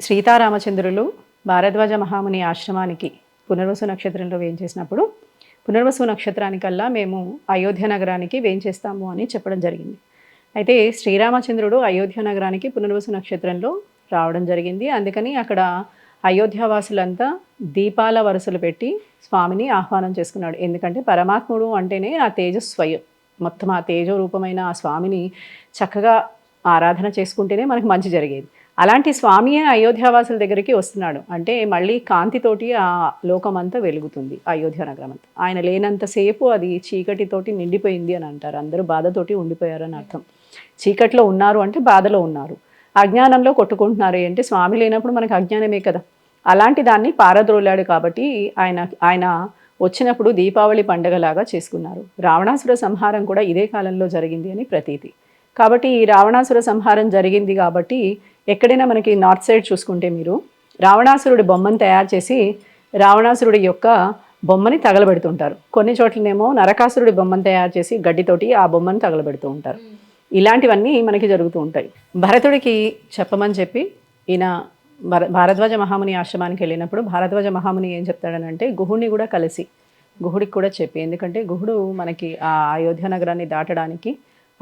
సీతారామచంద్రులు భారద్వాజ మహాముని ఆశ్రమానికి పునర్వసు నక్షత్రంలో వేయించేసినప్పుడు పునర్వసు నక్షత్రానికల్లా మేము అయోధ్య నగరానికి వేయించేస్తాము అని చెప్పడం జరిగింది. అయితే శ్రీరామచంద్రుడు అయోధ్య నగరానికి పునర్వసు నక్షత్రంలో రావడం జరిగింది. అందుకని అక్కడ అయోధ్యవాసులంతా దీపాల వరుసలు పెట్టి స్వామిని ఆహ్వానం చేసుకున్నాడు. ఎందుకంటే పరమాత్ముడు అంటేనే ఆ తేజస్వయం. మొత్తం ఆ తేజో రూపమైన ఆ స్వామిని చక్కగా ఆరాధన చేసుకుంటేనే మనకు మంచి జరిగేది. అలాంటి స్వామియే అయోధ్యావాసుల దగ్గరికి వస్తున్నాడు. అంటే మళ్ళీ కాంతితోటి ఆ లోకమంతా వెలుగుతుంది అయోధ్య నగరం అంతా ఆయన లేనంతసేపు అది చీకటితోటి నిండిపోయింది అని అంటారు. అందరూ బాధతోటి ఉండిపోయారని అర్థం. చీకట్లో ఉన్నారు అంటే బాధలో ఉన్నారు. అజ్ఞానంలో కొట్టుకుంటున్నారు అంటే స్వామి లేనప్పుడు మనకు అజ్ఞానమే కదా. అలాంటి దాన్ని పారద్రోలాడు కాబట్టి ఆయన ఆయన వచ్చినప్పుడు దీపావళి పండగలాగా చేసుకున్నారు. రావణాసుర సంహారం కూడా ఇదే కాలంలో జరిగింది అని ప్రతీతి. కాబట్టి ఈ రావణాసుర సంహారం జరిగింది కాబట్టి ఎక్కడైనా మనకి నార్త్ సైడ్ చూసుకుంటే మీరు రావణాసురుడి బొమ్మను తయారు చేసి రావణాసురుడి యొక్క బొమ్మని తగలబెడుతుంటారు. కొన్ని చోట్లనేమో నరకాసురుడి బొమ్మను తయారు చేసి గడ్డితోటి ఆ బొమ్మను తగలబెడుతూ ఉంటారు. ఇలాంటివన్నీ మనకి జరుగుతూ ఉంటాయి. భరతుడికి చెప్పమని చెప్పి ఈయన భర భారద్వాజ మహాముని ఆశ్రమానికి వెళ్ళినప్పుడు భారద్వాజ మహాముని ఏం చెప్తాడనంటే గుహుడిని కూడా కలిసి గుహుడికి కూడా చెప్పి. ఎందుకంటే గుహుడు మనకి ఆ అయోధ్య నగరాన్ని దాటడానికి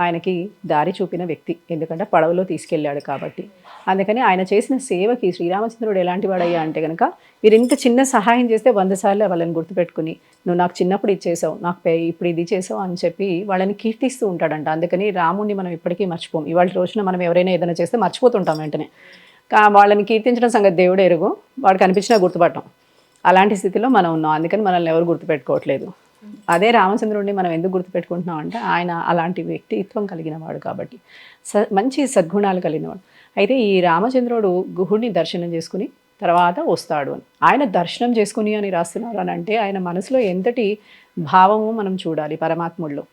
ఆయనకి దారి చూపిన వ్యక్తి. ఎందుకంటే పడవలో తీసుకెళ్ళాడు కాబట్టి. అందుకని ఆయన చేసిన సేవకి శ్రీరామచంద్రుడు ఎలాంటి వాడయ్యా అంటే కనుక మీరు ఇంత చిన్న సహాయం చేస్తే వంద సార్లు వాళ్ళని గుర్తుపెట్టుకుని నువ్వు నాకు చిన్నప్పుడు ఇచ్చేసావు నాకు ఇప్పుడు ఇది చేసావు అని చెప్పి వాళ్ళని కీర్తిస్తూ ఉంటాడంట. అందుకని రాముడిని మనం ఇప్పటికీ మర్చిపోం. ఇవాళ రోజున మనం ఎవరైనా ఏదైనా చేస్తే మర్చిపోతుంటాం వెంటనే. వాళ్ళని కీర్తించడం సంగతి దేవుడు ఎరుగు. వాడు కనిపించినా గుర్తుపట్టం. అలాంటి స్థితిలో మనం ఉన్నాం. అందుకని మనల్ని ఎవరు గుర్తుపెట్టుకోవట్లేదు. అదే రామచంద్రుడిని మనం ఎందుకు గుర్తుపెట్టుకుంటున్నాం అంటే ఆయన అలాంటి వ్యక్తిత్వం కలిగిన వాడు కాబట్టి. స మంచి సద్గుణాలు కలిగినవాడు అయితే ఈ రామచంద్రుడు గుహుడిని దర్శనం చేసుకుని తర్వాత వస్తాడు అని. ఆయన దర్శనం చేసుకుని అని రాస్తున్నారు అని అంటే ఆయన మనసులో ఎంతటి భావము మనం చూడాలి పరమాత్ముడిలో.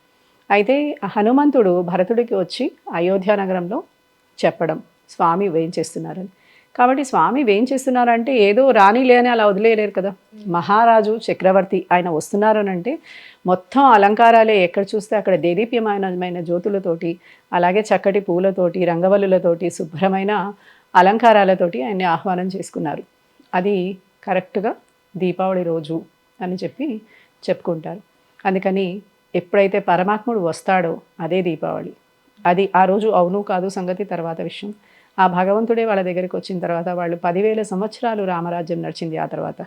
అయితే హనుమంతుడు భరతుడికి వచ్చి అయోధ్య నగరంలో చెప్పడం స్వామి వేయించేస్తున్నారని కాబట్టి స్వామి వేయించేస్తున్నారంటే ఏదో రానిలే అని అలా వదిలేయలేరు కదా. మహారాజు చక్రవర్తి ఆయన వస్తున్నారనంటే మొత్తం అలంకారాలే ఎక్కడ చూస్తే అక్కడ దేదీప్యమానమైన జ్యోతులతోటి అలాగే చక్కటి పూలతోటి రంగవల్లులతోటి శుభ్రమైన అలంకారాలతోటి ఆయన్ని ఆహ్వానం చేసుకున్నారు. అది కరెక్ట్గా దీపావళి రోజు అని చెప్పి చెప్పుకుంటారు. అందుకని ఎప్పుడైతే పరమాత్ముడు వస్తాడో అదే దీపావళి. అది ఆ రోజు అవును కాదు సంగతి తర్వాత విషయం. ఆ భగవంతుడే వాళ్ళ దగ్గరికి వచ్చిన తర్వాత వాళ్ళు పదివేల సంవత్సరాలు రామరాజ్యం నడిచింది ఆ తర్వాత.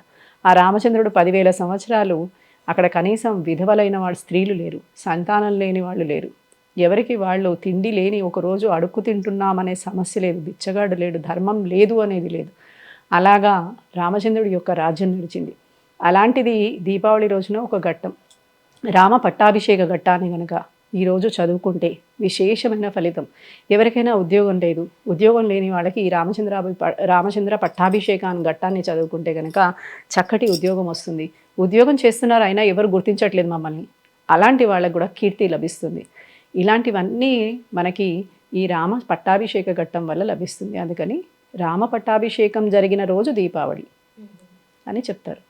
ఆ రామచంద్రుడు పదివేల సంవత్సరాలు అక్కడ కనీసం విధవలైన వాళ్ళు స్త్రీలు లేరు సంతానం లేని వాళ్ళు లేరు. ఎవరికి వాళ్ళు తిండి లేని ఒకరోజు అడుక్కు తింటున్నామనే సమస్య లేదు బిచ్చగాడు లేడు ధర్మం లేదు అనేది లేదు. అలాగా రామచంద్రుడి యొక్క రాజ్యం నడిచింది. అలాంటిది దీపావళి రోజున ఒక ఘట్టం రామ పట్టాభిషేక ఘట్టాన్ని కనుక ఈరోజు చదువుకుంటే విశేషమైన ఫలితం. ఎవరికైనా ఉద్యోగం లేదు. ఉద్యోగం లేని వాళ్ళకి ఈ రామచంద్ర రామచంద్ర పట్టాభిషేకాన్ని ఘట్టాన్ని చదువుకుంటే కనుక చక్కటి ఉద్యోగం వస్తుంది. ఉద్యోగం చేస్తున్నారు అయినా ఎవరు గుర్తించట్లేదు మమ్మల్ని. అలాంటి వాళ్ళకు కూడా కీర్తి లభిస్తుంది. ఇలాంటివన్నీ మనకి ఈ రామ పట్టాభిషేక ఘట్టం వల్ల లభిస్తుంది. అందుకని రామ పట్టాభిషేకం జరిగిన రోజు దీపావళి అని చెప్తారు.